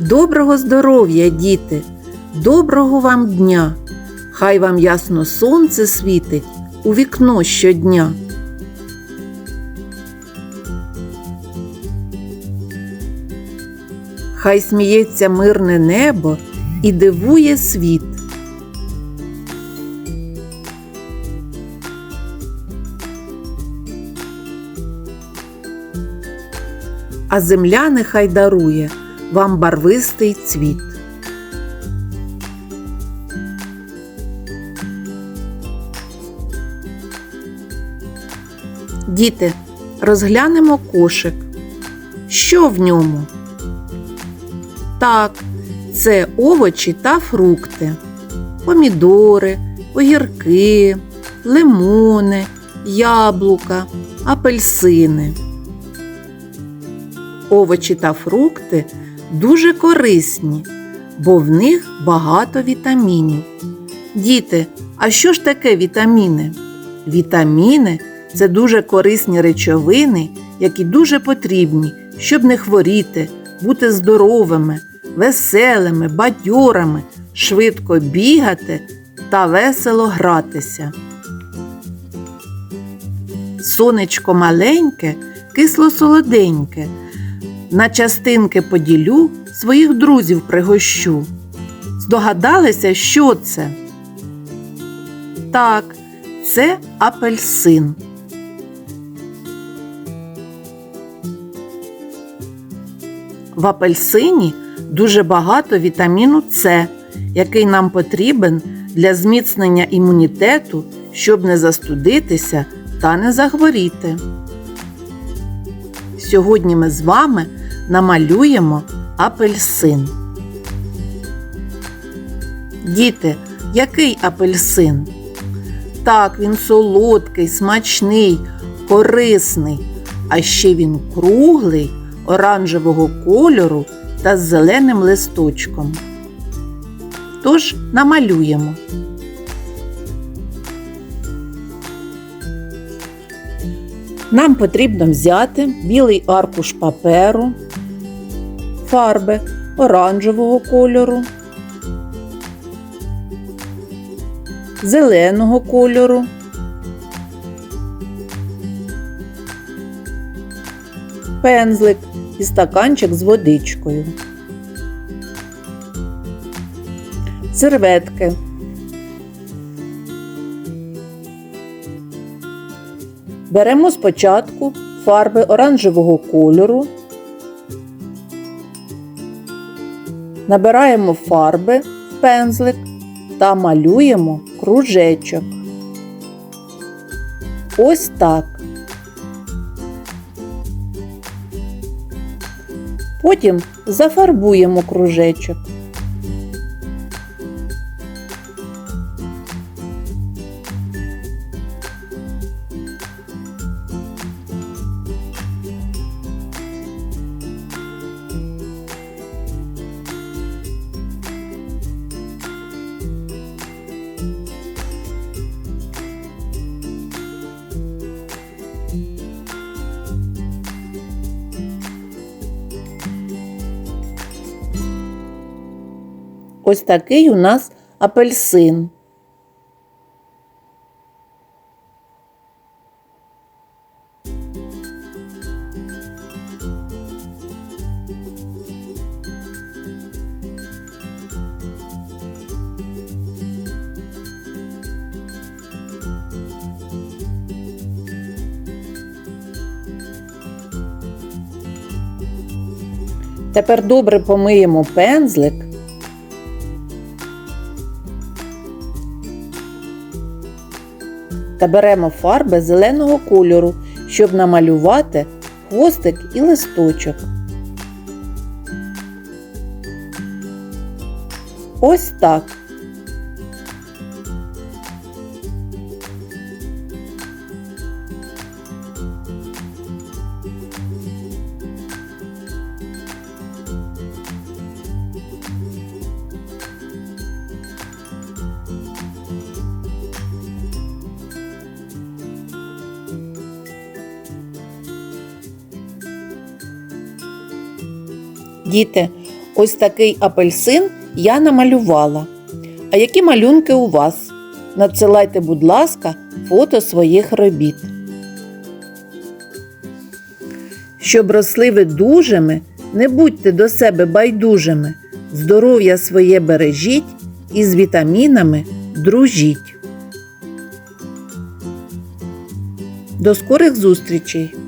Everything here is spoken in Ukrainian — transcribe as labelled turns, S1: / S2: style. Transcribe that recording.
S1: Доброго здоров'я, діти! Доброго вам дня! Хай вам ясно сонце світить у вікно щодня. Хай сміється мирне небо і дивує світ. А земля нехай дарує вам барвистий цвіт. Діти, розглянемо кошик. Що в ньому? Так, це овочі та фрукти, помідори, огірки, лимони, яблука, апельсини. Овочі та фрукти дуже корисні, бо в них багато вітамінів. Діти, а що ж таке вітаміни? Вітаміни це дуже корисні речовини, які дуже потрібні, щоб не хворіти, бути здоровими, веселими, бадьорами, швидко бігати та весело гратися. Сонечко маленьке, кисло-солоденьке. На частинки поділю, своїх друзів пригощу. Здогадалися, що це? Так, це апельсин. В апельсині дуже багато вітаміну С, який нам потрібен для зміцнення імунітету, щоб не застудитися та не захворіти. Сьогодні ми з вами намалюємо апельсин. Діти, який апельсин? Так, він солодкий, смачний, корисний, а ще він круглий, оранжевого кольору та з зеленим листочком. Тож намалюємо. Нам потрібно взяти білий аркуш паперу, фарби оранжевого кольору, зеленого кольору, пензлик і стаканчик з водичкою, серветки. Беремо спочатку фарби оранжевого кольору, набираємо фарби в пензлик та малюємо кружечок. Ось так. Потім зафарбуємо кружечок. Ось такий у нас апельсин. Тепер добре помиємо пензлик. Та беремо фарби зеленого кольору, щоб намалювати хвостик і листочок. Ось так. Діти, Ось такий апельсин я намалювала. А які малюнки у вас? Надсилайте, будь ласка, фото своїх робіт. Щоб росли ви дужими, не будьте до себе байдужими. Здоров'я своє бережіть і з вітамінами дружіть. До скорих зустрічей!